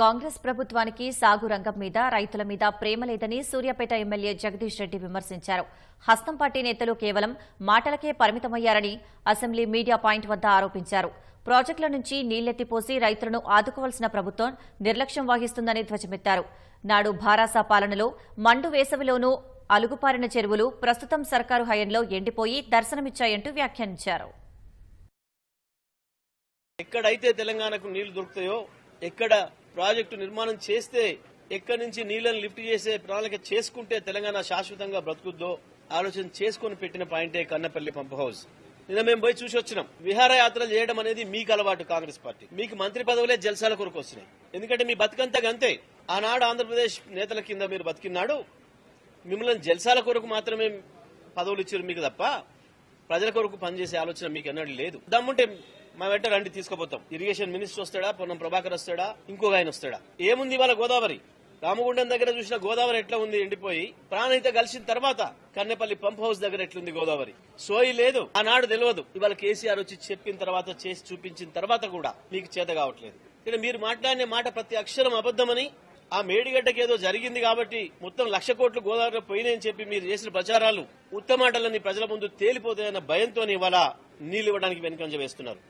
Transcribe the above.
కాంగ్రెస్ ప్రభుత్వానికి సాగు రంగం మీద రైతుల మీద ప్రేమ లేదని సూర్యాపేట ఎమ్మెల్యే జగదీష్ రెడ్డి విమర్శించారు. హస్తం పార్టీ నేతలు కేవలం మాటలకే పరిమితమయ్యారని అసెంబ్లీ మీడియా పాయింట్ వద్ద ఆరోపించారు. ప్రాజెక్టుల నుంచి నీళ్ళెత్తిపోసి రైతులను ఆదుకోవాల్సిన ప్రభుత్వం నిర్లక్ష్యం వహిస్తుందని ధ్వజమెత్తారు. నాడు భారాసా పాలనలో మండు వేసవిలోనూ అలుగుపారిన చెరువులు ప్రస్తుతం సర్కారు హయంలో ఎండిపోయి దర్శనమిచ్చాయంటూ వ్యాఖ్యానించారు. ఎక్కడైతే తెలంగాణకు నీళ్ళు దొరుకుతాయో ఎక్కడ ప్రాజెక్టు నిర్మాణం చేస్తే ఎక్కడి నుంచి నీళ్ళను లిఫ్ట్ చేసే ప్రణాళిక చేసుకుంటే తెలంగాణ శాశ్వతంగా బ్రతుకుద్దో ఆలోచన చేసుకుని పెట్టిన పాయింటే కన్నపల్లి పంప్ హౌస్. నిన్న మేము పోయి చూసి వచ్చినాం. విహారయాత్రలు చేయడం అనేది మీకు అలవాటు కాంగ్రెస్ పార్టీ. మీకు మంత్రి పదవులే జల్సాల కొరకు వస్తున్నాయి. ఎందుకంటే మీ బతుకంతా గంతే. ఆనాడు ఆంధ్రప్రదేశ్ నేతల కింద మీరు బతికినాడు మిమ్మల్ని జల్సాల కొరకు మాత్రమే పదవులు ఇచ్చారు మీకు తప్ప ప్రజల కొరకు పనిచేసే ఆలోచన మీకు ఎన్నడూ లేదు. దమ్ముంటే మా వెంట రండి తీసుకుపోతాం. ఇరిగేషన్ మినిస్టర్ వస్తాడా? పొన్నం ప్రభాకర్ వస్తాడా? ఇంకొక ఆయన వస్తాడా? ఏముంది ఇవాళ గోదావరి? రామగుండం దగ్గర చూసిన గోదావరి ఎట్లా ఉంది? ఎండిపోయి ప్రాణహిత కలిసిన తర్వాత కన్నెపల్లి పంప్ హౌస్ దగ్గర ఎట్లుంది గోదావరి? సోయి లేదు. ఆనాడు తెలియదు ఇవాళ కేసీఆర్ వచ్చి చెప్పిన తర్వాత చేసి చూపించిన తర్వాత కూడా మీకు చేత కావట్లేదు. ఇక్కడ మీరు మాట్లాడిన మాట ప్రతి అక్షరం అబద్దమని ఆ మేడిగడ్డకి ఏదో జరిగింది కాబట్టి మొత్తం లక్ష కోట్లు గోదావరిలో పోయినాయని చెప్పి మీరు చేసిన ప్రచారాలు ఉత్తమాటలన్నీ ప్రజల ముందు తేలిపోతాయన్న భయంతో ఇవాళ నీళ్ళు ఇవ్వడానికి వెనుకంజ వేస్తున్నారు.